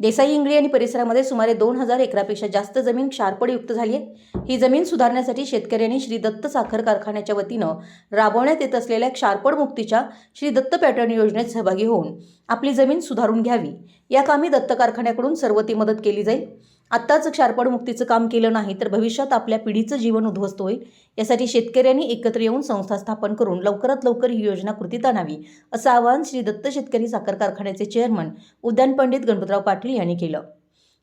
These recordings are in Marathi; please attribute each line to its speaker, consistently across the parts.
Speaker 1: देसाई इंगळी आणि परिसरामध्ये सुमारे दोन हजार एकरापेक्षा जास्त जमीन क्षारपडयुक्त झाली आहे. ही जमीन सुधारण्यासाठी शेतकऱ्यांनी श्री दत्त साखर कारखान्याच्या वतीनं राबवण्यात येत असलेल्या क्षारपड मुक्तीच्या श्री दत्त पॅटर्न योजनेत सहभागी होऊन आपली जमीन सुधारून घ्यावी. या कामी दत्त कारखान्याकडून सर्व ती मदत केली जाईल. आत्ताच क्षारपड मुक्तीचं काम केलं नाही तर भविष्यात आपल्या पिढीचं जीवन उद्ध्वस्त होईल यासाठी शेतकऱ्यांनी एकत्र येऊन संस्था स्थापन करून लवकरात लवकर ही योजना कृतीत आणावी असं आवाहन श्री दत्त शेतकरी साखर कारखान्याचे चेअरमन उद्यान पंडित गणपतराव पाटील यांनी केलं.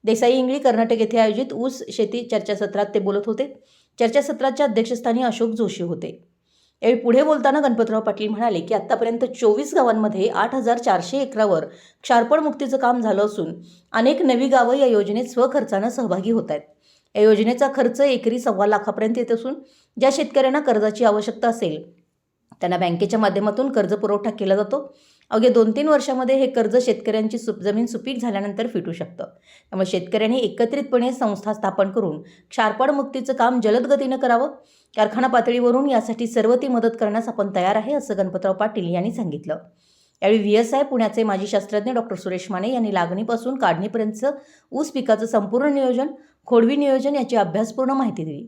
Speaker 1: देसाई इंगळी कर्नाटक येथे आयोजित ऊस शेती चर्चासत्रात ते बोलत होते. चर्चासत्राच्या अध्यक्षस्थानी अशोक जोशी होते. यावेळी पुढे बोलताना गणपतराव पाटील म्हणाले की आत्तापर्यंत चोवीस गावांमध्ये आठ हजार चारशे एकरावर क्षारपण मुक्तीचं काम झालं असून अनेक नवी गावं या योजनेत स्वखर्चानं सहभागी होत आहेत. या योजनेचा खर्च एकरी सव्वा लाखापर्यंत येत असून ज्या शेतकऱ्यांना कर्जाची आवश्यकता असेल त्यांना बँकेच्या माध्यमातून कर्ज पुरवठा केला जातो. अवघ्या दोन तीन वर्षामध्ये हे कर्ज शेतकऱ्यांची सुप जमीन सुपीक झाल्यानंतर फिटू शकतं. त्यामुळे शेतकऱ्यांनी एकत्रितपणे संस्था स्थापन करून क्षारपाड मुक्तीचं काम जलद गतीनं करावं. कारखाना पातळीवरून यासाठी सर्व ती मदत करण्यास आपण तयार आहे असं गणपतराव पाटील यांनी सांगितलं. यावेळी व्ही एस आय पुण्याचे माजी शास्त्रज्ञ डॉक्टर सुरेश माने यांनी लागणीपासून काढणीपर्यंतचं ऊस पिकाचं संपूर्ण नियोजन खोडवी नियोजन याची अभ्यासपूर्ण माहिती दिली.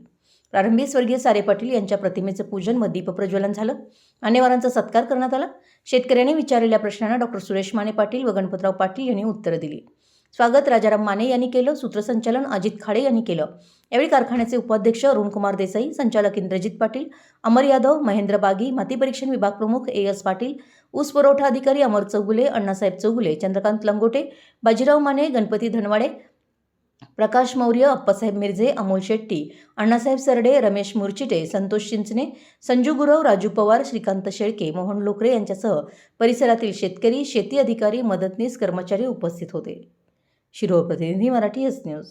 Speaker 1: प्रारंभी स्वर्गीय सारे पाटील यांच्या प्रतिमेचं पूजन व दीपप्रज्वलन झालं. मान्यवरांचा सत्कार करण्यात आला. शेतकऱ्यांनी विचारलेल्या प्रश्नांना डॉक्टर सुरेश माने पाटील व गणपतराव पाटील यांनी उत्तरं दिली. स्वागत राजाराम माने यांनी केलं सूत्रसंचालन अजित खाडे यांनी केलं. यावेळी कारखान्याचे उपाध्यक्ष अरुणकुमार देसाई संचालक इंद्रजित पाटील अमर यादव महेंद्र बागी माती परीक्षण विभाग प्रमुख ए एस पाटील ऊस पुरवठा अधिकारी अमर चौगुले अण्णासाहेब चौगुले चंद्रकांत लंगोटे बाजीराव माने गणपती धनवाडे प्रकाश मौर्य अप्पासाहेब मिर्झे अमोल शेट्टी अण्णासाहेब सरडे रमेश मुरचिटे संतोष चिंचणे संजू गुरव राजू पवार श्रीकांत शेळके मोहन लोकरे यांच्यासह परिसरातील शेतकरी शेती अधिकारी मदतनीस कर्मचारी उपस्थित होते. शिरोप्रतिनिधी मराठी एस न्यूज.